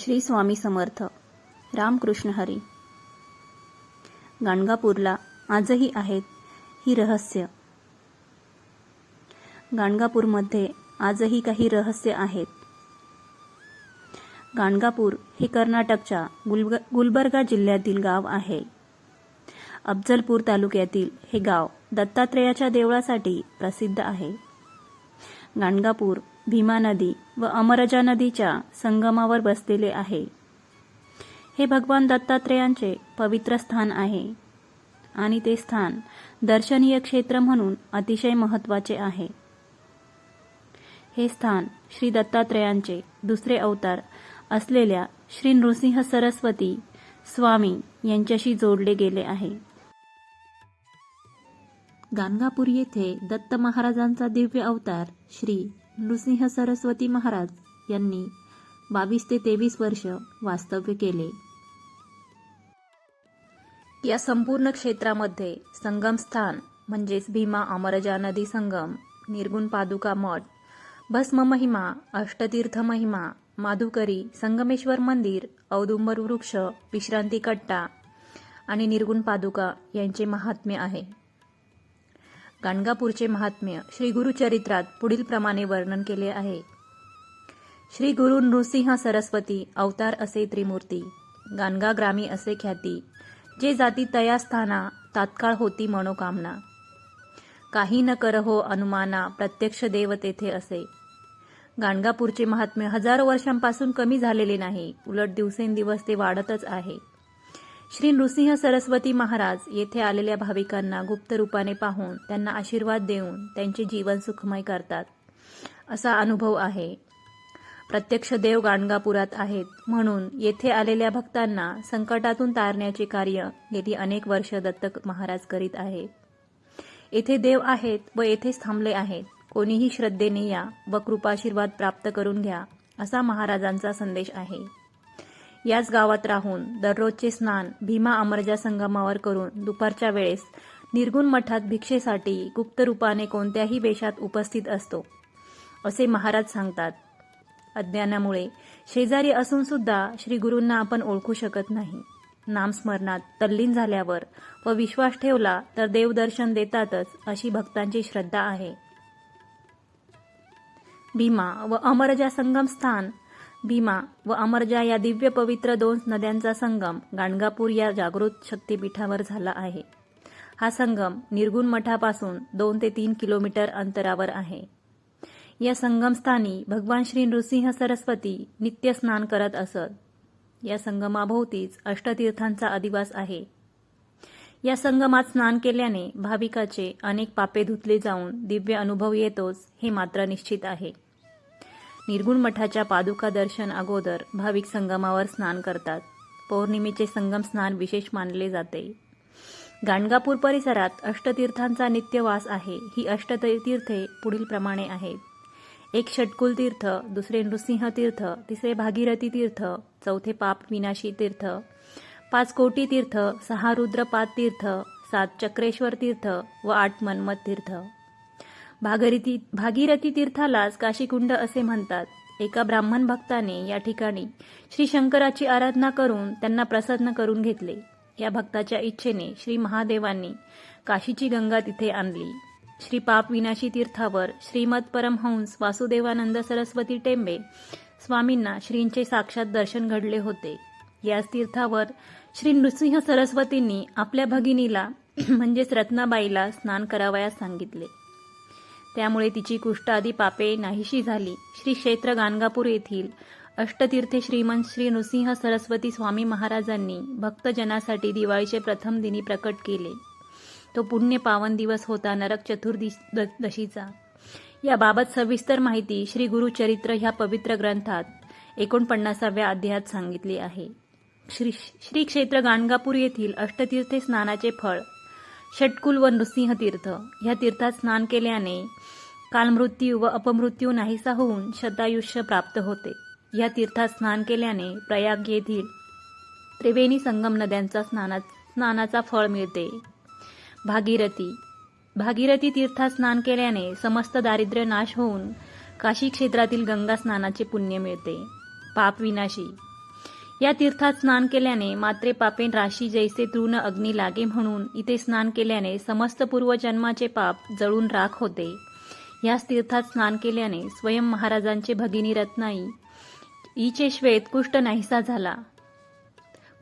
श्री स्वामी समर्थ. रामकृष्ण हरी. गाणगापूरला आजही आहेत ही रहस्य. गाणगापूरमध्ये आजही काही रहस्य आहेत. गाणगापूर हे कर्नाटकच्या गुलग गुलबर्गा जिल्ह्यातील गाव आहे. अफजलपूर तालुक्यातील हे गाव दत्तात्रेयाच्या देवळासाठी प्रसिद्ध आहे. गाणगापूर भीमा नदी व अमरजा नदीच्या संगमावर बसलेले आहे. हे भगवान दत्तात्रेयांचे पवित्र स्थान आहे आणि ते स्थान दर्शनीय क्षेत्र म्हणून अतिशय महत्त्वाचे आहे. हे स्थान श्री दत्तात्रेयांचे दुसरे अवतार असलेल्या श्री नृसिंह सरस्वती स्वामी यांच्याशी जोडले गेले आहे. गाणगापूर येथे दत्त महाराजांचा दिव्य अवतार श्री नृसिंह सरस्वती महाराज यांनी बावीस ते तेवीस वर्ष वास्तव्य केले. या संपूर्ण क्षेत्रामध्ये संगमस्थान म्हणजेच भीमा अमरजा नदी संगम निर्गुण पादुका मठ भस्म महिमा अष्टतीर्थ महिमा माधुकरी संगमेश्वर मंदिर औदुंबर वृक्ष विश्रांती कट्टा आणि निर्गुण पादुका यांचे महात्म्य आहे. गाणगापूरचे महात्म्य श्री गुरुचरित्रात पुढील प्रमाणे वर्णन केले आहे. श्री गुरु नृसिंह सरस्वती अवतार असे त्रिमूर्ती गाणगा ग्रामी असे ख्याती जे जाती तया स्थाना तात्काळ होती मनोकामना. काही न कर हो अनुमाना प्रत्यक्ष देव तेथे असे. गाणगापूरचे महात्म्य हजारो वर्षांपासून कमी झालेले नाही उलट दिवसेंदिवस ते वाढतच आहे. श्री नृसिंह सरस्वती महाराज येथे आलेल्या भाविकांना गुप्त रूपाने पाहून त्यांना आशीर्वाद देऊन त्यांचे जीवन सुखमय करतात. असा अनुभव आहे. प्रत्यक्ष देव गाणगापुरात आहेत. म्हणून येथे आलेल्या भक्तांना संकटातून तारण्याचे कार्य गेली अनेक वर्ष दत्तक महाराज करीत आहेत. येथे देव आहेत व येथेच थांबले आहेत. कोणीही श्रद्धेने या व कृपाशीर्वाद प्राप्त करून घ्या असा महाराजांचा संदेश आहे. याच गावात राहून दररोजचे स्नान भीमा अमरजा संगमावर करून दुपारच्या वेळेस निर्गुण मठात भिक्षेसाठी गुप्त रूपाने कोणत्याही वेशात उपस्थित असतो असे महाराज सांगतात. अज्ञानामुळे शेजारी असून सुद्धा श्री गुरूंना आपण ओळखू शकत नाही. नामस्मरणात तल्लीन झाल्यावर व विश्वास ठेवला तर देवदर्शन देतातच अशी भक्तांची श्रद्धा आहे. भीमा व अमरजा संगम स्थान भीमा व अमरजा या दिव्य पवित्र दोन नद्यांचा संगम गाणगापूर या जागृत शक्तीपीठावर झाला आहे. हा संगम निर्गुण मठापासून दोन ते तीन किलोमीटर अंतरावर आहे. या संगमस्थानी भगवान श्री नृसिंह सरस्वती नित्य स्नान करत असत. या संगमाभोवतीच अष्टतीर्थांचा अधिवास आहे. या संगमात स्नान केल्याने भाविकाचे अनेक पापे धुतले जाऊन दिव्य अनुभव येतोच हे मात्र निश्चित आहे. निर्गुण मठाच्या पादुका दर्शन अगोदर भाविक संगमावर स्नान करतात. पौर्णिमेचे संगम स्नान विशेष मानले जाते. गाणगापूर परिसरात अष्टतीर्थांचा नित्यवास आहे. ही अष्टतीर्थे पुढील प्रमाणे आहेत एक षटकुल तीर्थ दुसरे नृसिंह तीर्थ तिसरे भागीरथी तीर्थ चौथे पाप विनाशी तीर्थ पाच कोटी तीर्थ सहा रुद्रपाद तीर्थ सात चक्रेश्वर तीर्थ व आठ मन्मथ तीर्थ. भागीरथी भागीरथी तीर्थालाच काशीकुंड असे म्हणतात. एका ब्राह्मण भक्ताने या ठिकाणी श्री शंकराची आराधना करून त्यांना प्रसन्न करून घेतले. या भक्ताच्या इच्छेने श्री महादेवांनी काशीची गंगा तिथे आणली. श्री पाप विनाशी तीर्थावर श्रीमद परमहंस वासुदेवानंद सरस्वती टेंबे स्वामींना श्रींचे साक्षात दर्शन घडले होते. याच तीर्थावर श्री नृसिंह सरस्वतींनी आपल्या भगिनीला म्हणजेच रत्नाबाईला स्नान करावयास सांगितले. त्यामुळे तिची कुष्ठादी पापे नाहीशी झाली. श्री क्षेत्र गाणगापूर येथील अष्टतीर्थे श्रीमंत श्री नृसिंह सरस्वती स्वामी महाराजांनी भक्तजनासाठी दिवाळीचे प्रथम दिनी प्रकट केले. तो पुण्य पावन दिवस होता नरक चतुर्दशीचा याबाबत सविस्तर माहिती श्री गुरुचरित्र ह्या पवित्र ग्रंथात एकोणपन्नासाव्या अध्यायात सांगितली आहे. श्री श्री क्षेत्र गाणगापूर येथील अष्टतीर्थे स्नानाचे फळ षटकुल व नृसिंह तीर्थ ह्या तीर्थात स्नान केल्याने कालमृत्यू व अपमृत्यू नाहीसा होऊन शतायुष्य प्राप्त होते. या तीर्थात स्नान केल्याने प्रयाग येथील त्रिवेणी संगम नद्यांचा स्नाना स्नानाचा फळ मिळते. भागीरथी. भागीरथी तीर्थात स्नान केल्याने समस्त दारिद्र्य नाश होऊन काशी क्षेत्रातील गंगा स्नानाचे पुण्य मिळते. पाप विनाशी. या तीर्थात स्नान केल्याने मात्रे पापेन राशी जैसे तृण अग्नी लागे म्हणून इथे स्नान केल्याने समस्त पूर्वजन्माचे पाप जळून राख होते. याच तीर्थात स्नान केल्याने स्वयं महाराजांचे भगिनी रत्नाई ईचे श्वेत कुष्ठ नाहीसा झाला.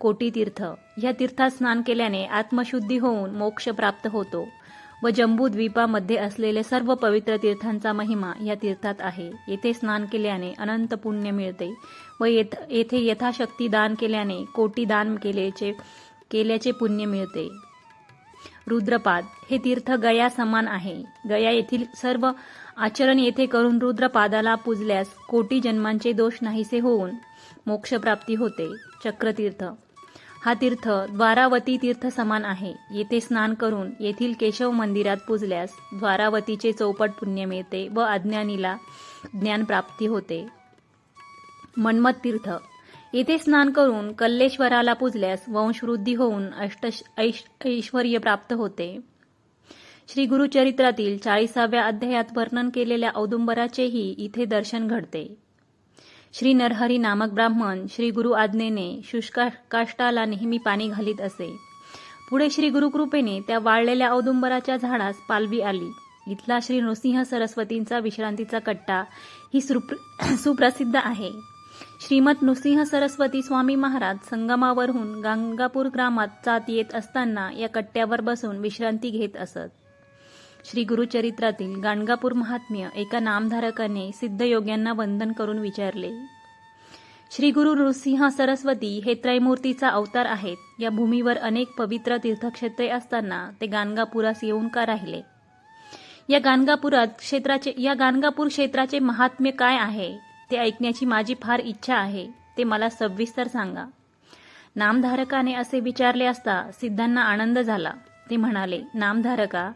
कोटी तीर्थ. या तीर्थात स्नान केल्याने आत्मशुद्धी होऊन मोक्ष प्राप्त होतो. व जम्बू द्वीपामध्ये असलेले सर्व पवित्र तीर्थांचा महिमा या तीर्थात आहे. येथे स्नान केल्याने अनंत पुण्य मिळते व येथ येथे यथाशक्ती दान केल्याने कोटी दान केल्याचे केल्याचे पुण्य मिळते. रुद्रपाद हे तीर्थ गया समान आहे. गया येथील सर्व आचरण येथे करून रुद्रपादाला पूजल्यास कोटी जन्मांचे दोष नाहीसे होऊन मोक्षप्राप्ती होते. चक्रतीर्थ हा तीर्थ द्वारावती तीर्थ समान आहे. येथे स्नान करून येथील केशव मंदिरात पूजल्यास द्वारावतीचे चौपट पुण्य मिळते व अज्ञानीला ज्ञानप्राप्ती होते. मन्मथ तीर्थ. येथे स्नान करून कल्लेश्वराला पूजल्यास वंशवृद्धी होऊन अष्ट ऐश ऐश्वर्य प्राप्त होते. श्री गुरुचरित्रातील चाळीसाव्या अध्यायात वर्णन केलेल्या औदुंबराचेही इथे दर्शन घडते. श्री नरहरी नामक ब्राह्मण श्री गुरु आज्ञेने शुष्काष्टाला नेहमी पाणी घालीत असे. पुढे श्री गुरुकृपेने त्या वाळलेल्या औदुंबराच्या झाडास पालवी आली. इथला श्री नृसिंह सरस्वतींचा विश्रांतीचा कट्टा ही सुप्र सुप्रसिद्ध आहे. श्रीमत नृसिंह सरस्वती स्वामी महाराज संगमावरून गांगापूर ग्रामात जात येत असताना या कट्ट्यावर बसून विश्रांती घेत असत. श्री गुरुचरित्रातील गाणगापूर महात्म्य एका नामधारकाने सिद्धयोग्यांना वंदन करून विचारले. श्री गुरु नृसिंह सरस्वती हे त्रैमूर्तीचा अवतार आहेत. या भूमीवर अनेक पवित्र तीर्थक्षेत्रे असताना ते गाणगापुरास येऊन का राहिले? या गाणगापुरात क्षेत्राचे या गाणगापूर क्षेत्राचे महात्म्य काय आहे? ते ऐकण्याची माझी फार इच्छा आहे. ते मला सविस्तर सांगा. नामधारकाने असे विचारले असता सिद्धांना आनंद झाला. ते म्हणाले नामधारका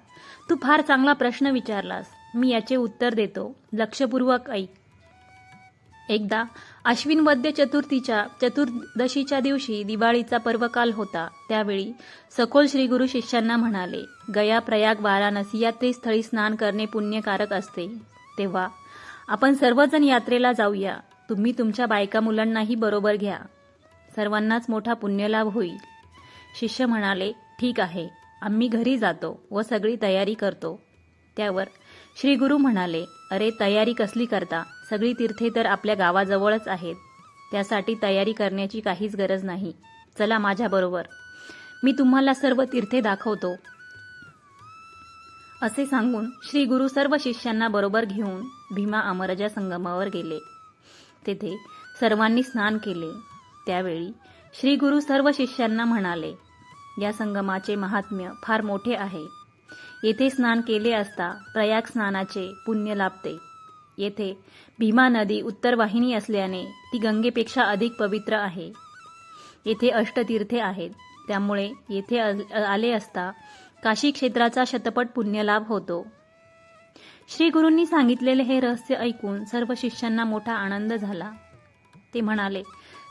तू फार चांगला प्रश्न विचारलास. मी याचे उत्तर देतो. लक्षपूर्वक ऐक. एकदा अश्विन वद्य चतुर्थीच्या चतुर्दशीच्या दिवशी दिवाळीचा पर्वकाल होता. त्यावेळी सखोल श्री गुरु शिष्यांना म्हणाले गया प्रयाग वाराणसी या त्रिस्थळी स्नान करणे पुण्यकारक असते. तेव्हा आपण सर्वजण यात्रेला जाऊया. तुम्ही तुमच्या बायका मुलांनाही बरोबर घ्या. सर्वांनाच मोठा पुण्यलाभ होईल. शिष्य म्हणाले ठीक आहे. आम्ही घरी जातो व सगळी तयारी करतो. त्यावर श्री गुरु म्हणाले अरे तयारी कसली करता? सगळी तीर्थे तर आपल्या गावाजवळच आहेत. त्यासाठी तयारी करण्याची काहीच गरज नाही. चला माझ्याबरोबर मी तुम्हाला सर्व तीर्थे दाखवतो. असे सांगून श्री गुरु सर्व शिष्यांना बरोबर घेऊन भीमा अमरजा संगमावर गेले. तेथे सर्वांनी स्नान केले. त्यावेळी श्री गुरु सर्व शिष्यांना म्हणाले या संगमाचे महात्म्य फार मोठे आहे. येथे स्नान केले असता प्रयाग स्नानाचे पुण्य लाभते. येथे भीमा नदी उत्तरवाहिनी असल्याने ती गंगेपेक्षा अधिक पवित्र आहे. येथे अष्टतीर्थे आहेत. त्यामुळे येथे आले असता काशी क्षेत्राचा शतपट पुण्यलाभ होतो. श्री गुरूंनी सांगितलेले हे रहस्य ऐकून सर्व शिष्यांना मोठा आनंद झाला. ते म्हणाले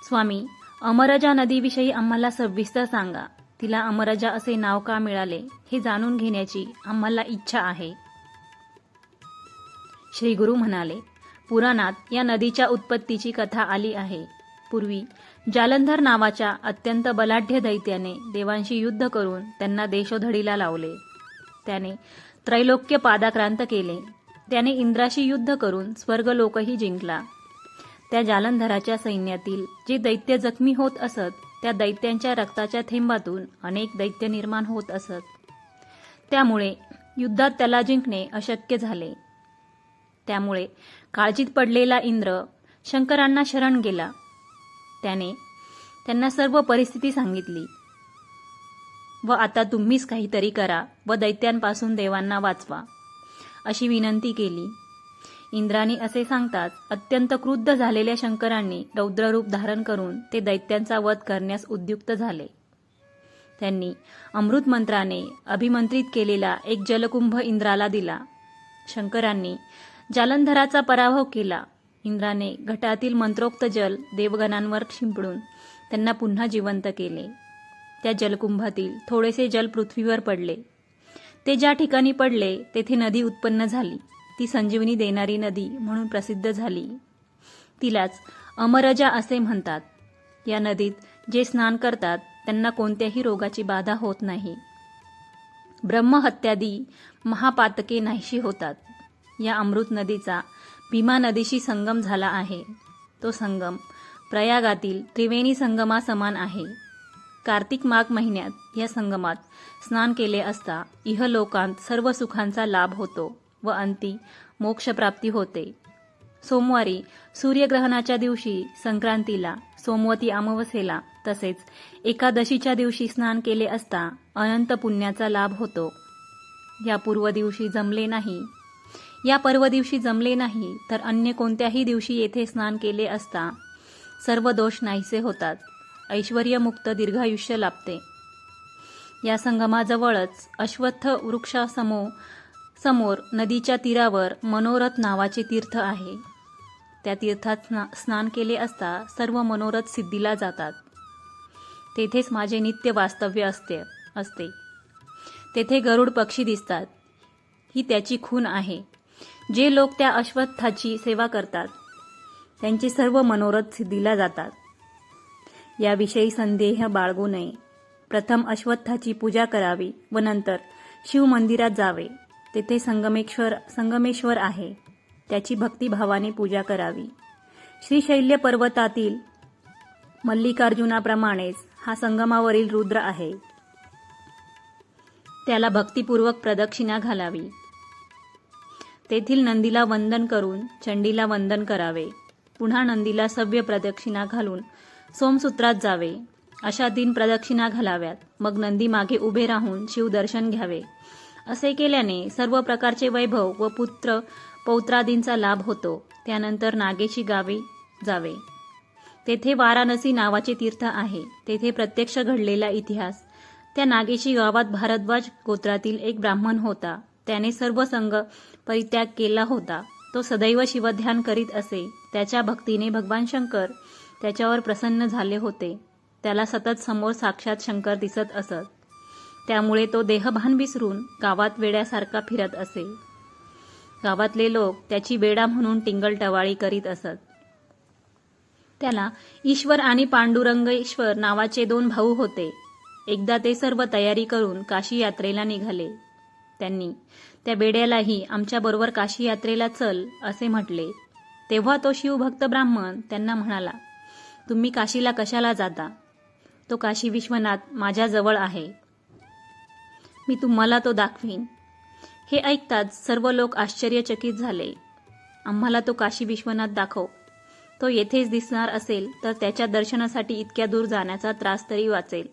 स्वामी अमरजा नदीविषयी आम्हाला सविस्तर सांगा. तिला अमरजा असे नाव का मिळाले हे जाणून घेण्याची आम्हाला इच्छा आहे. श्री गुरु म्हणाले पुराणात या नदीच्या उत्पत्तीची कथा आली आहे. पूर्वी जालंधर नावाच्या अत्यंत बलाढ्य दैत्याने देवांशी युद्ध करून त्यांना देशोधडीला लावले. त्याने त्रैलोक्य पादाक्रांत केले. त्याने इंद्राशी युद्ध करून स्वर्गलोकही जिंकला. त्या जालंधराच्या सैन्यातील जे दैत्य जखमी होत असत त्या दैत्यांच्या रक्ताच्या थेंबातून अनेक दैत्य निर्माण होत असत. त्यामुळे युद्धात त्याला जिंकणे अशक्य झाले. त्यामुळे काळजीत पडलेला इंद्र शंकरांना शरण गेला. त्याने त्यांना सर्व परिस्थिती सांगितली. व आता तुम्हीच काहीतरी करा व दैत्यांपासून देवांना वाचवा अशी विनंती केली. इंद्राणी असे सांगताच अत्यंत क्रुद्ध झालेल्या शंकरांनी रौद्ररूप धारण करून ते दैत्यांचा वध करण्यास उद्युक्त झाले. त्यांनी अमृत मंत्राने अभिमंत्रित केलेला एक जलकुंभ इंद्राला दिला. शंकरांनी जालंधराचा पराभव केला. इंद्राने घटातील मंत्रोक्त जल देवगणांवर शिंपडून त्यांना पुन्हा जिवंत केले. त्या जलकुंभातील थोडेसे जल पृथ्वीवर पडले. ते ज्या ठिकाणी पडले तेथे नदी उत्पन्न झाली. ती संजीवनी देणारी नदी म्हणून प्रसिद्ध झाली. तिलाच अमरजा असे म्हणतात. या नदीत जे स्नान करतात त्यांना कोणत्याही रोगाची बाधा होत नाही. ब्रह्महत्यादी महापातके नाहीशी होतात. या अमृत नदीचा भीमा नदीशी संगम झाला आहे. तो संगम प्रयागातील त्रिवेणी संगमा समान आहे. कार्तिक माघ महिन्यात या संगमात स्नान केले असता इहलोकांत सर्व सुखांचा लाभ होतो. व अंती मोक्षप्राप्ती होते. सोमवारी सूर्यग्रहणाच्या दिवशी संक्रांतीला सोमवती अमावस्येला तसेच एकादशीच्या दिवशी स्नान केले असता अनंत पुण्याचा लाभ होतो. या पूर्व दिवशी जमले नाही. या पर्व दिवशी जमले नाही तर अन्य कोणत्याही दिवशी येथे स्नान केले असता सर्व दोष नाहीसे होतात. ऐश्वर्यमुक्त दीर्घायुष्य लाभते. या संगमाजवळच अश्वत्थ वृक्षासमोर समोर नदीच्या तीरावर मनोरथ नावाचे तीर्थ आहे. त्या तीर्थात स्ना स्नान केले असता सर्व मनोरथ सिद्धीला जातात. तेथेच माझे नित्य वास्तव्य असते असते. तेथे गरुड पक्षी दिसतात. ही त्याची खून आहे. जे लोक त्या अश्वत्थाची सेवा करतात त्यांचे सर्व मनोरथ सिद्धीला जातात. याविषयी संदेह बाळगू नये. प्रथम अश्वत्थाची पूजा करावी व नंतर शिव मंदिरात जावे. तेथे संगमेश्वर संगमेश्वर आहे. त्याची भक्तिभावाने पूजा करावी. श्रीशैल्य पर्वतातील मल्लिकार्जुनाप्रमाणेच हा संगमावरील रुद्र आहे. त्याला भक्तिपूर्वक प्रदक्षिणा घालावी. तेथील नंदीला वंदन करून चंडीला वंदन करावे. पुन्हा नंदीला सव्य प्रदक्षिणा घालून सोमसूत्रात जावे. अशा तीन प्रदक्षिणा घालाव्यात. मग नंदी मागे उभे राहून शिवदर्शन घ्यावे. असे केल्याने सर्व प्रकारचे वैभव व पुत्र पौत्रादींचा लाभ होतो. त्यानंतर नागेची गावे जावे. तेथे वाराणसी नावाचे तीर्थ आहे. तेथे प्रत्यक्ष घडलेला इतिहास. त्या नागेशी गावात भारद्वाज गोत्रातील एक ब्राह्मण होता. त्याने सर्व संघ परित्याग केला होता. तो सदैव शिवध्यान करीत असे. त्याच्या भक्तीने भगवान शंकर त्याच्यावर प्रसन्न झाले होते. त्याला सतत समोर साक्षात शंकर दिसत असत. त्यामुळे तो देहभान विसरून गावात वेड्यासारखा फिरत असे. गावातले लोक त्याची वेडा म्हणून टिंगल टवाळी करीत असत. त्याला ईश्वर आणि पांडुरंग ईश्वर नावाचे दोन भाऊ होते. एकदा ते सर्व तयारी करून काशी यात्रेला निघाले. त्यांनी त्या बेड्यालाही आमच्याबरोबर काशी यात्रेला चल असे म्हटले. तेव्हा तो शिवभक्त ब्राह्मण त्यांना म्हणाला तुम्ही काशीला कशाला जाता? तो काशी विश्वनाथ माझ्याजवळ आहे. मी तुम्हाला तो दाखवीन. हे ऐकताच सर्व लोक आश्चर्यचकित झाले. आम्हाला तो काशी विश्वनाथ दाखव. तो येथेच दिसणार असेल तर त्याच्या दर्शनासाठी इतक्या दूर जाण्याचा त्रास तरी वाचेल.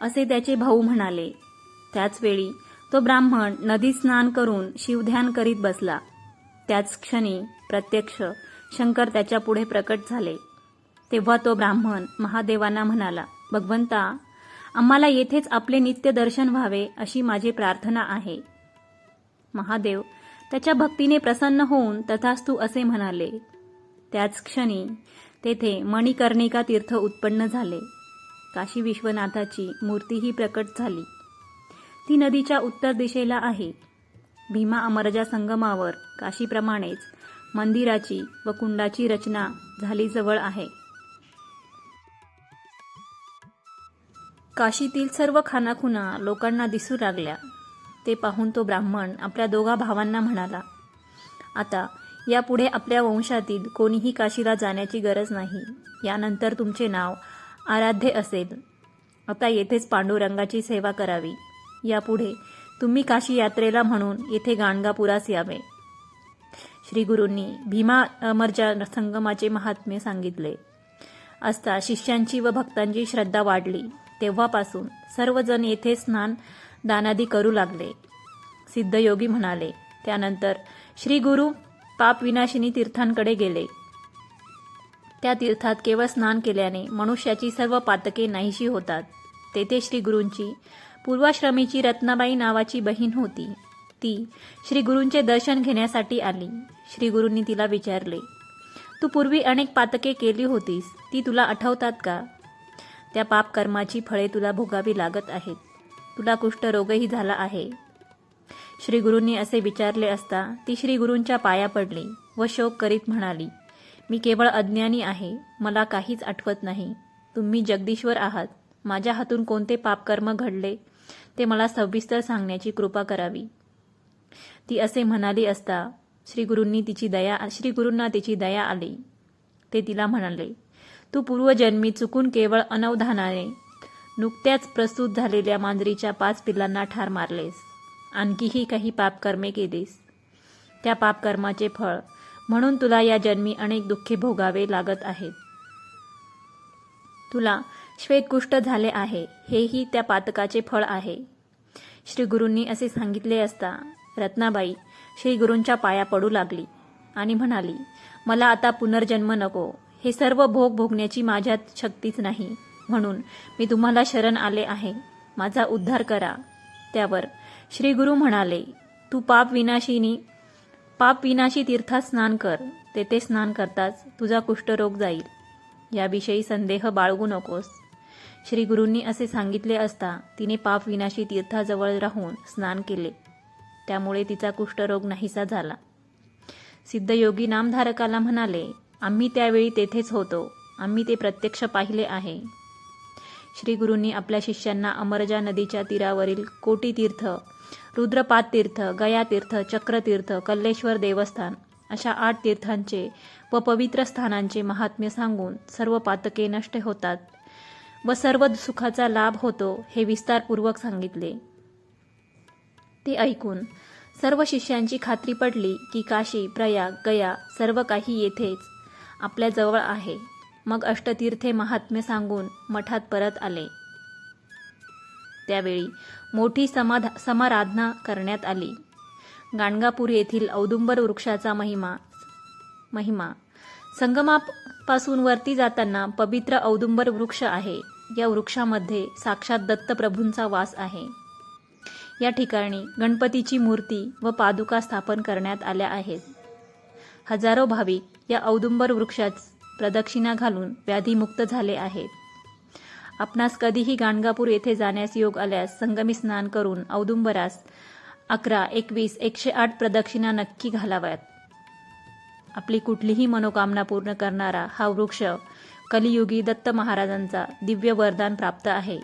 असे त्याचे भाऊ म्हणाले. त्याचवेळी तो ब्राह्मण नदी स्नान करून शिवध्यान करीत बसला. त्याच क्षणी प्रत्यक्ष शंकर त्याच्या पुढे प्रकट झाले. तेव्हा तो ब्राह्मण महादेवांना म्हणाला भगवंता आम्हाला येथेच आपले नित्य दर्शन व्हावे अशी माझी प्रार्थना आहे. महादेव त्याच्या भक्तीने प्रसन्न होऊन तथास्तू असे म्हणाले. त्याच क्षणी तेथे मणिकर्णिका तीर्थ उत्पन्न झाले. काशी विश्वनाथाची मूर्तीही प्रकट झाली. ती नदीच्या उत्तर दिशेला आहे. भीमा अमरजा संगमावर काशीप्रमाणेच मंदिराची व कुंडाची रचना झाली जवळ आहे. काशीतील सर्व खानाखुना लोकांना दिसू लागल्या. ते पाहून तो ब्राह्मण आपल्या दोघा भावांना म्हणाला आता यापुढे आपल्या वंशातील कोणीही काशीला जाण्याची गरज नाही. यानंतर तुमचे नाव आराध्य असेल. आता येथेच पांडुरंगाची सेवा करावी. यापुढे तुम्ही काशी यात्रेला म्हणून येथे गाणगापुरास यावे. श्री गुरूंनी भीमा अमरच्या संगमाचे महात्म्य सांगितले. असता शिष्यांची व भक्तांची श्रद्धा वाढली. तेव्हापासून सर्वजण येथे स्नान दानादी करू लागले. सिद्धयोगी म्हणाले त्यानंतर श्री गुरु पापविनाशिनी तीर्थांकडे गेले. त्या तीर्थात केवळ स्नान केल्याने मनुष्याची सर्व पातके नाहीशी होतात. तेथे श्री गुरूंची पूर्वाश्रमीची रत्नाबाई नावाची बहीण होती. ती श्री गुरूंचे दर्शन घेण्यासाठी आली. श्री गुरूंनी तिला विचारले तू पूर्वी अनेक पातके केली होतीस ती तुला आठवतात का? त्या पापकर्माची फळे तुला भोगावी लागत आहेत. तुला कुष्ठरोगही झाला आहे. श्रीगुरूंनी असे विचारले असता ती श्रीगुरूंच्या पाया पडली व शोक करीत म्हणाली मी केवळ अज्ञानी आहे मला काहीच आठवत नाही. तुम्ही जगदीश्वर आहात. माझ्या हातून कोणते पापकर्म घडले? ते मला सविस्तर सांगण्याची कृपा करावी. ती असे म्हणाली असता श्रीगुरूंनी तिची दया श्रीगुरूंना तिची दया आली. ते तिला म्हणाले तू पूर्वजन्मी चुकून केवळ अनवधानाने नुकत्याच प्रस्तुत झालेल्या मांजरीच्या पाच पिल्लांना ठार मारलेस. आणखीही काही पापकर्मे केलीस. त्या पापकर्माचे फळ म्हणून तुला या जन्मी अनेक दुःखे भोगावे लागत आहेत. तुला श्वेतकुष्ठ झाले आहे हेही त्या पातकाचे फळ आहे. श्री गुरूंनी असे सांगितले असता रत्नाबाई श्री गुरूंच्या पाया पडू लागली आणि म्हणाली मला आता पुनर्जन्म नको हे सर्व भोग भोगण्याची माझ्यात शक्तीच नाही. म्हणून मी तुम्हाला शरण आले आहे. माझा उद्धार करा. त्यावर श्री गुरु म्हणाले तू पाप विनाशिनी पाप विनाशी तीर्थात स्नान कर. तेथे स्नान करताच तुझा कुष्ठरोग जाईल. याविषयी संदेह बाळगू नकोस. श्री गुरूंनी असे सांगितले असता तिने पाप विनाशी तीर्थाजवळ राहून स्नान केले. त्यामुळे तिचा कुष्ठरोग नाहीसा झाला. सिद्धयोगी नामधारकाला म्हणाले आम्ही त्यावेळी तेथेच होतो. आम्ही ते प्रत्यक्ष पाहिले आहे. श्री गुरूंनी आपल्या शिष्यांना अमरजा नदीच्या तीरावरील कोटी तीर्थ रुद्रपाद तीर्थ गया तीर्थ चक्रतीर्थ कल्लेश्वर देवस्थान अशा आठ तीर्थांचे व पवित्र स्थानांचे महात्म्य सांगून सर्व पातके नष्ट होतात व सर्व सुखाचा लाभ होतो हे विस्तारपूर्वक सांगितले. ते ऐकून सर्व शिष्यांची खात्री पडली की काशी प्रयाग गया सर्व काही येथेच आपल्याजवळ आहे. मग अष्टतीर्थे महात्म्य सांगून मठात परत आले. त्यावेळी मोठी समाधा समाराधना करण्यात आली. गाणगापूर येथील औदुंबर वृक्षाचा महिमा महिमा. संगमापासून वरती जाताना पवित्र औदुंबर वृक्ष आहे. या वृक्षामध्ये साक्षात दत्तप्रभूंचा वास आहे. या ठिकाणी गणपतीची मूर्ती व पादुका स्थापन करण्यात आल्या आहेत. हजारो भाविक या औदुंबर वृक्षात प्रदक्षिणा घालून व्याधीमुक्त झाले आहेत. आपणास कधीही गाणगापूर येथे जाण्यास योग आल्यास संगमी स्नान करून औदुंबरास अकरा एकवीस एकशे आठ प्रदक्षिणा नक्की घालाव्यात. आपली कुठलीही मनोकामना पूर्ण करणारा हा वृक्ष कलियुगी दत्त महाराजांचा दिव्य वरदान प्राप्त आहे.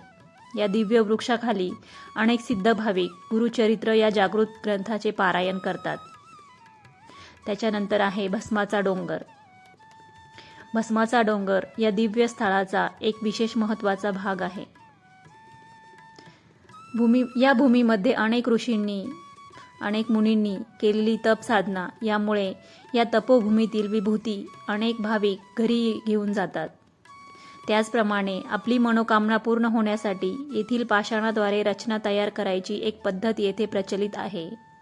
या दिव्य वृक्षाखाली अनेक सिद्ध भाविक गुरुचरित्र या जागृत ग्रंथाचे पारायण करतात. त्याच्यानंतर आहे भस्माचा डोंगर. भस्माचा डोंगर या दिव्य स्थळाचा एक विशेष महत्त्वाचा भाग आहे. भूमी या भूमीमध्ये अनेक ऋषींनी अनेक मुनींनी केलेली तप साधना यामुळे या तपोभूमीतील विभूती अनेक भाविक घरी घेऊन जातात. त्याचप्रमाणे आपली मनोकामना पूर्ण होण्यासाठी येथील पाषाणाद्वारे रचना तयार करायची एक पद्धत येथे प्रचलित आहे.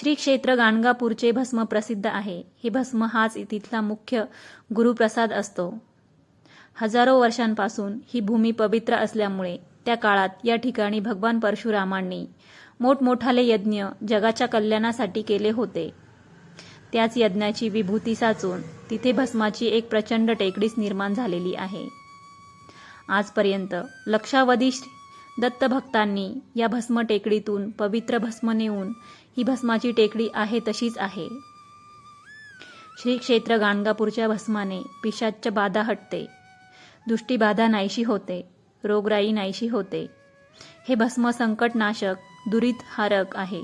श्री क्षेत्र गाणगापूरचे भस्म प्रसिद्ध आहे. हे भस्म हाच तिथला मुख्य गुरुप्रसाद असतो. हजारो वर्षांपासून ही भूमी पवित्र असल्यामुळे त्या काळात या ठिकाणी भगवान परशुरामांनी मोठमोठाले यज्ञ जगाच्या कल्याणासाठी केले होते. त्याच यज्ञाची विभूती साचून तिथे भस्माची एक प्रचंड टेकडीच निर्माण झालेली आहे. आजपर्यंत लक्षावधी दत्तभक्तांनी या भस्म टेकडीतून पवित्र भस्म नेऊन ही भस्माची टेकडी आहे तशीच आहे. श्री क्षेत्र गाणगापूरच्या भस्माने पिशाच्च बाधा हटते. दृष्टीबाधा नाहीशी होते. रोगराई नाहीशी होते. हे भस्म संकटनाशक दुरित हारक आहे.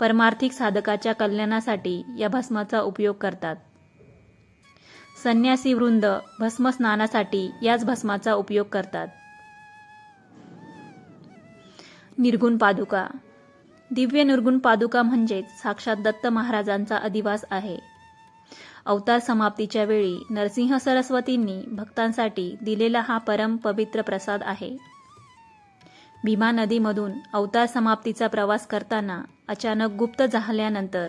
परमार्थिक साधकाच्या कल्याणासाठी या भस्माचा उपयोग करतात. संन्यासी वृंद भस्म स्नानासाठी याच भस्माचा उपयोग करतात. निर्गुण पादुका दिव्य निर्गुण पादुका म्हणजेच साक्षात दत्त महाराजांचा अधिवास आहे. अवतार समाप्तीच्या वेळी नरसिंह सरस्वतींनी भक्तांसाठी दिलेला हा परम पवित्र प्रसाद आहे. भीमा नदीमधून अवतार समाप्तीचा प्रवास करताना अचानक गुप्त झाल्यानंतर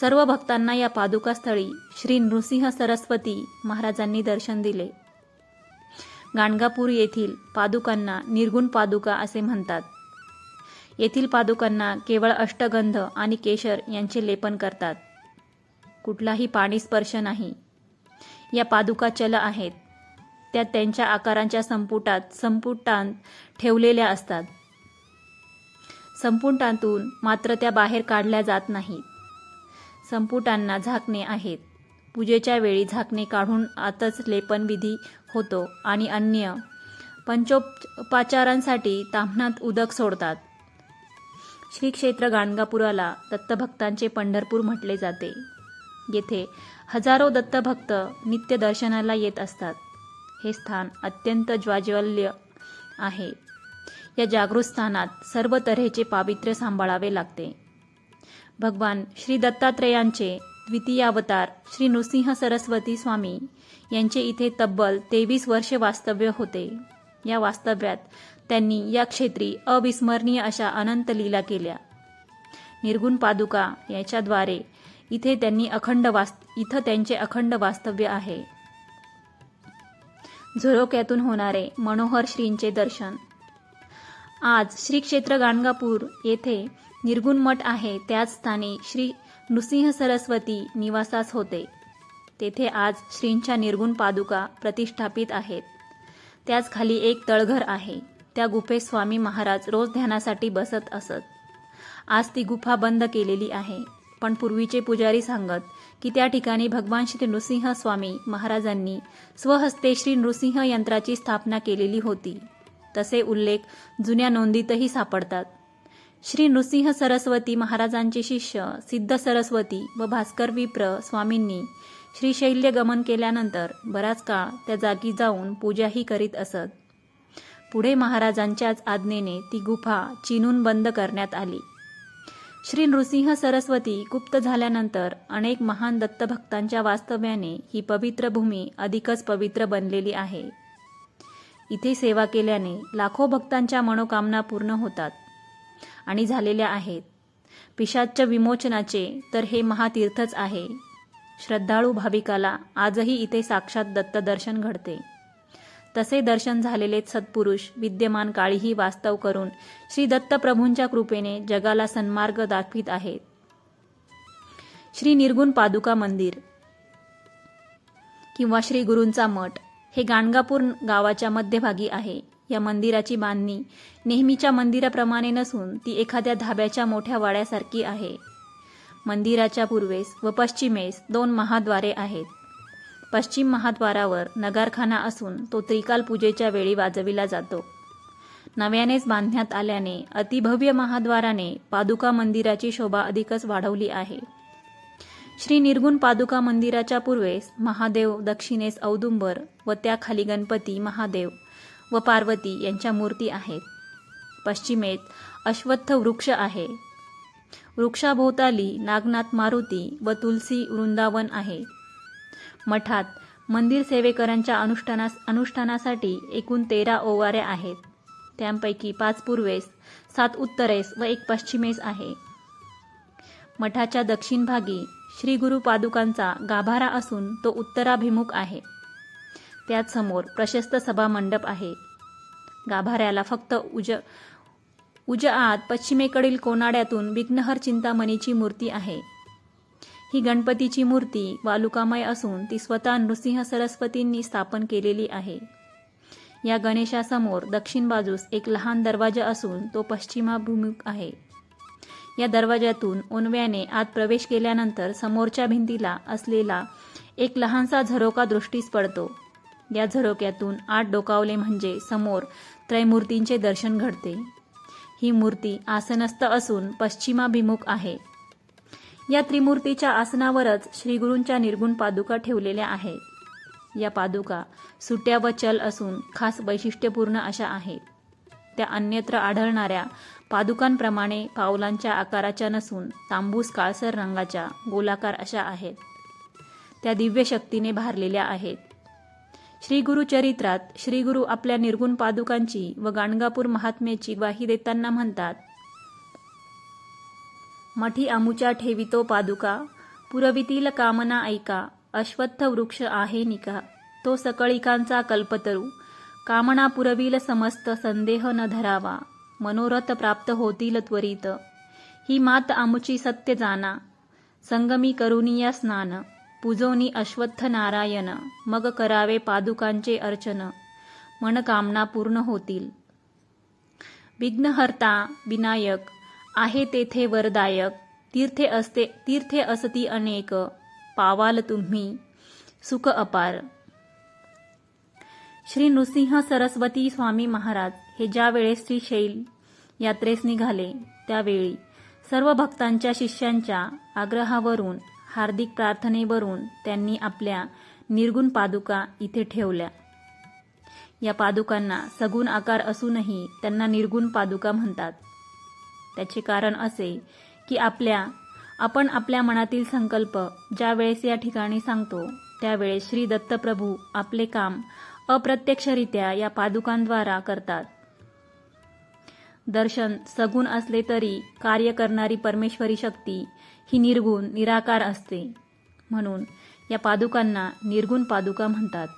सर्व भक्तांना या पादुकास्थळी श्री नृसिंह सरस्वती महाराजांनी दर्शन दिले. गाणगापूर येथील पादुकांना निर्गुण पादुका असे म्हणतात. येथील पादुकांना केवळ अष्टगंध आणि केशर यांचे लेपन करतात. कुठलाही पाणी स्पर्श नाही. या पादुका चल आहेत. त्या त्यांच्या आकारांच्या संपुटात संपुटांत ठेवलेल्या असतात. संपुटांतून मात्र त्या बाहेर काढल्या जात नाहीत. संपुटांना झाकणे आहेत. पूजेच्या वेळी झाकणे काढून आतच लेपनविधी होतो आणि अन्य पंचोपचारांसाठी ताम्हणात उदक सोडतात. श्री क्षेत्र गाणगापुराला दत्तभक्तांचे पंढरपूर म्हटले जाते. येथे हजारो दत्तभक्त नित्य दर्शनाला येत असतात. हे स्थान अत्यंत ज्वाज्वल्य आहे. या जागृत स्थानात सर्व तऱ्हेचे पावित्र्य सांभाळावे लागते. भगवान श्री दत्तात्रेयांचे द्वितीय अवतार श्री नृसिंह सरस्वती स्वामी यांचे इथे तब्बल तेवीस वर्षे वास्तव्य होते. या वास्तव्यात त्यांनी या क्षेत्री अविस्मरणीय अशा अनंत लीला केल्या. निर्गुण पादुका याच्याद्वारे इथे त्यांनी अखंड वास इथं त्यांचे अखंड वास्तव्य आहे. झुरोक्यातून होणारे मनोहर श्रींचे दर्शन. आज श्री क्षेत्र गाणगापूर येथे निर्गुण मठ आहे त्याच स्थानी श्री नृसिंह सरस्वती निवासास होते. तेथे आज श्रींच्या निर्गुण पादुका प्रतिष्ठापित आहेत. त्याच खाली एक तळघर आहे. त्या गुफेत स्वामी महाराज रोज ध्यानासाठी बसत असत. आज ती गुफा बंद केलेली आहे. पण पूर्वीचे पुजारी सांगत की त्या ठिकाणी भगवान श्री नृसिंह स्वामी महाराजांनी स्वहस्ते श्री नृसिंह यंत्राची स्थापना केलेली होती. तसे उल्लेख जुन्या नोंदीतही सापडतात. श्री नृसिंह सरस्वती महाराजांचे शिष्य सिद्ध सरस्वती व भास्कर विप्र स्वामींनी श्रीशैल्य गमन केल्यानंतर बराच काळ त्या जागी जाऊन पूजाही करीत असत. पुढे महाराजांच्याच आज्ञेने ती गुफा चिनून बंद करण्यात आली. श्री नृसिंह सरस्वती गुप्त झाल्यानंतर अनेक महान दत्तभक्तांच्या वास्तव्याने ही पवित्र भूमी अधिकच पवित्र बनलेली आहे. इथे सेवा केल्याने लाखो भक्तांच्या मनोकामना पूर्ण होतात आणि झालेल्या आहेत. पिशाच्य विमोचनाचे तर हे महातीर्थच आहे. श्रद्धाळू भाविकाला आजही इथे साक्षात दत्तदर्शन घडते. तसे दर्शन झालेले सत्पुरुष विद्यमान काळीही वास्तव करून श्री दत्तप्रभूंच्या कृपेने जगाला सन्मार्ग दाखवित आहेत. श्री निर्गुण पादुका मंदिर किंवा श्री गुरूंचा मठ हे गाणगापूर गावाच्या मध्यभागी आहे. या मंदिराची बांधणी नेहमीच्या मंदिराप्रमाणे नसून ती एखाद्या धाब्याच्या मोठ्या वाड्यासारखी आहे. मंदिराच्या पूर्वेस व पश्चिमेस दोन महाद्वारे आहेत. पश्चिम महाद्वारावर नगारखाना असून तो त्रिकाल पूजेच्या वेळी वाजविला जातो. नव्यानेच बांधण्यात आल्याने अतिभव्य महाद्वाराने पादुका मंदिराची शोभा अधिकच वाढवली आहे. श्री निर्गुण पादुका मंदिराच्या पूर्वेस महादेव दक्षिणेस औदुंबर व त्याखाली गणपती महादेव व पार्वती यांच्या मूर्ती आहेत. पश्चिमेत अश्वत्थ वृक्ष आहे. वृक्षाभोवताली नागनाथ मारुती व तुलसी वृंदावन आहे. मठात मंदिर सेवेकरांच्या अनुष्ठानास अनुष्ठानासाठी एकूण तेरा ओवारे आहेत. त्यांपैकी पाच पूर्वेस सात उत्तरेस व एक पश्चिमेस आहे. मठाच्या दक्षिण भागी श्री गुरु पादुकांचा गाभारा असून तो उत्तराभिमुख आहे. त्याच समोर प्रशस्त सभा मंडप आहे. गाभाऱ्याला फक्त उज उज्या आत पश्चिमेकडील कोनाड्यातून विघ्नहर चिंतामणीची मूर्ती आहे. ही गणपतीची मूर्ती वालुकामय असून ती स्वतः नृसिंह सरस्वतींनी स्थापन केलेली आहे. या गणेशासमोर दक्षिण बाजूस एक लहान दरवाजा असून तो पश्चिमाभिमुख आहे. या दरवाज्यातून ओनव्याने आत प्रवेश केल्यानंतर समोरच्या भिंतीला असलेला एक लहानसा झरोका दृष्टीस पडतो. या झरोक्यातून आत डोकावले म्हणजे समोर त्रैमूर्तींचे दर्शन घडते. ही मूर्ती आसनस्थ असून पश्चिमाभिमुख आहे. या त्रिमूर्तीच्या आसनावरच श्रीगुरूंच्या निर्गुण पादुका ठेवलेल्या आहेत. या पादुका सुट्या व चल असून खास वैशिष्ट्यपूर्ण अशा आहेत. त्या अन्यत्र आढळणाऱ्या पादुकांप्रमाणे पावलांच्या आकाराच्या नसून तांबूस काळसर रंगाच्या गोलाकार अशा आहेत. त्या दिव्य शक्तीने भारलेल्या आहेत. श्री गुरु चरित्रात श्री गुरु आपल्या निर्गुण पादुकांची व गाणगापूर महात्म्याची ग्वाही देताना म्हणतात मठी आमुच्या ठेवितो पादुका पुरवितील कामना ऐका अश्वत्थ वृक्ष आहे निका तो सकळिकांचा कल्पतरू कामना पुरविल समस्त संदेह न धरावा मनोरथ प्राप्त होतील त्वरित ही मात आमुची सत्य जाना संगमी करुनिया स्नान पूजोनी अश्वत्थ नारायण मग करावे पादुकांचे अर्चन. मनकामना पूर्ण होतील. विघ्नहर्ता विनायक आहे तेथे वरदायक तीर्थे असते तीर्थे असती अनेक पावाल तुम्ही सुख अपार. श्री नृसिंह सरस्वती स्वामी महाराज हे ज्या वेळेस श्री शैल यात्रेस निघाले त्यावेळी सर्व भक्तांच्या शिष्यांच्या आग्रहावरून हार्दिक प्रार्थनेवरून त्यांनी आपल्या निर्गुण पादुका इथे ठेवल्या. या पादुकांना सगुण आकार असूनही त्यांना निर्गुण पादुका म्हणतात. त्याचे कारण असे की आपल्या आपण आपल्या मनातील संकल्प ज्या वेळेस या ठिकाणी सांगतो त्यावेळेस श्री दत्तप्रभू आपले काम अप्रत्यक्षरित्या या पादुकांद्वारा करतात. दर्शन सगुण असले तरी कार्य करणारी परमेश्वरी शक्ती ही निर्गुण निराकार असते. म्हणून या पादुकांना निर्गुण पादुका म्हणतात.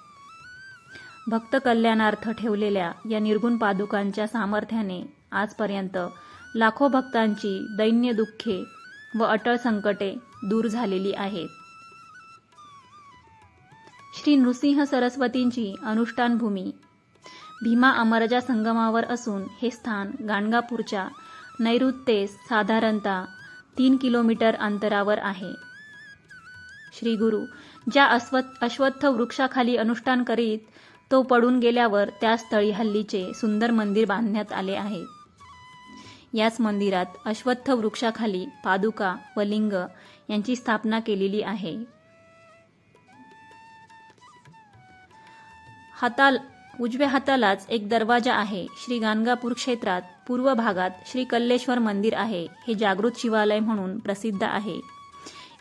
भक्त कल्याणार्थ ठेवलेल्या या निर्गुण पादुकांच्या सामर्थ्याने आजपर्यंत लाखो भक्तांची दैन्य दुःखे व अटळ संकटे दूर झालेली आहेत. श्री नृसिंह सरस्वतींची अनुष्ठानभूमी भीमा अमरजा संगमावर असून हे स्थान गाणगापूरच्या नैऋत्येस साधारणतः तीन किलोमीटर अंतरावर आहे. श्री गुरु ज्या अश्वत् अश्वत्थ वृक्षाखाली अनुष्ठान करीत तो पडून गेल्यावर त्या स्थळी हल्लीचे सुंदर मंदिर बांधण्यात आले आहे. याच मंदिरात अश्वत्थ वृक्षाखाली पादुका व लिंग यांची स्थापना केलेली आहे. हाताल उजव्या हातालाच एक दरवाजा आहे श्री गाणगापूर क्षेत्रात. पूर्व भागात श्री कल्लेश्वर मंदिर आहे हे जागृत शिवालय म्हणून प्रसिद्ध आहे.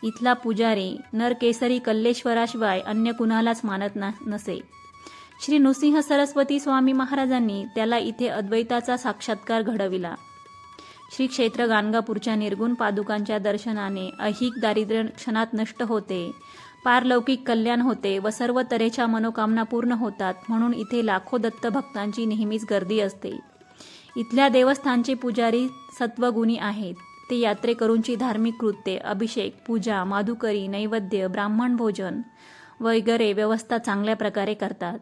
इथला पुजारी नरकेसरी कल्लेश्वराशिवाय अन्य कुणालाच मानत नसे. श्री नृसिंह सरस्वती स्वामी महाराजांनी त्याला इथे अद्वैताचा साक्षात्कार घडविला. श्री क्षेत्र गाणगापूरच्या निर्गुण पादुकांच्या दर्शनाने अहिक दारिद्र्य क्षणात नष्ट होते पारलौकिक कल्याण होते व सर्व तऱ्हेच्या मनोकामना पूर्ण होतात म्हणून इथे लाखो दत्त भक्तांची नेहमीच गर्दी असते. इथल्या देवस्थानचे पुजारी सत्वगुणी आहेत. ते यात्रेकरूंची धार्मिक कृत्ये अभिषेक पूजा माधुकरी नैवेद्य ब्राह्मण भोजन वगैरे व्यवस्था चांगल्या प्रकारे करतात.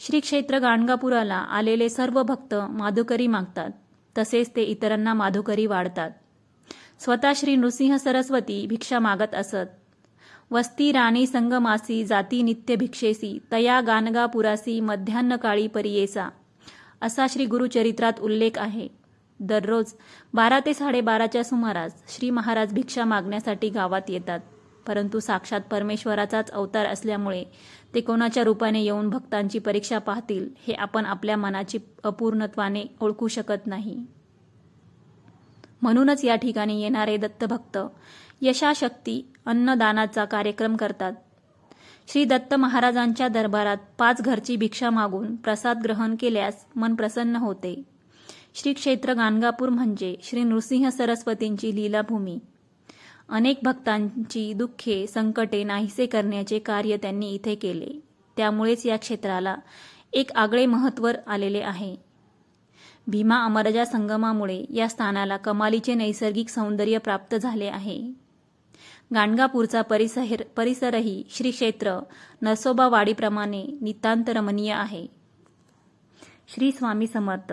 श्री क्षेत्र गाणगापुराला आलेले सर्व भक्त माधुकरी मागतात. तसेच ते इतरांना माधुकरी वाढतात. स्वतः श्री नृसिंह सरस्वती भिक्षा मागत असत. वस्ती राणी संगमासी जाती नित्य भिक्षेसी तया गाणगापुरासी मध्यान्ह काळी परियेसा असा श्री गुरुचरित्रात उल्लेख आहे. दररोज बारा ते साडेबाराच्या सुमारास श्री महाराज भिक्षा मागण्यासाठी गावात येतात. परंतु साक्षात परमेश्वराचाच अवतार असल्यामुळे ते कोणाच्या रूपाने येऊन भक्तांची परीक्षा पाहतील हे आपण आपल्या मनाची अपूर्णत्वाने ओळखू शकत नाही. म्हणूनच या ठिकाणी येणारे दत्तभक्त यशाशक्ती अन्नदानाचा कार्यक्रम करतात. श्री दत्त महाराजांच्या दरबारात पाच घरची भिक्षा मागून प्रसाद ग्रहण केल्यास मन प्रसन्न होते. श्री क्षेत्र गाणगापूर म्हणजे श्री नृसिंह सरस्वतींची लीलाभूमी. अनेक भक्तांची दुःखे संकटे नाहीसे करण्याचे कार्य त्यांनी इथे केले. त्यामुळेच या क्षेत्राला एक आगळे महत्त्व आलेले आहे. भीमा अमरजा संगमामुळे या स्थानाला कमालीचे नैसर्गिक सौंदर्य प्राप्त झाले आहे. गाणगापूरचा परिसर परिसरही श्री क्षेत्र नरसोबावाडीप्रमाणे नितांत रमणीय आहे. श्री स्वामी समर्थ.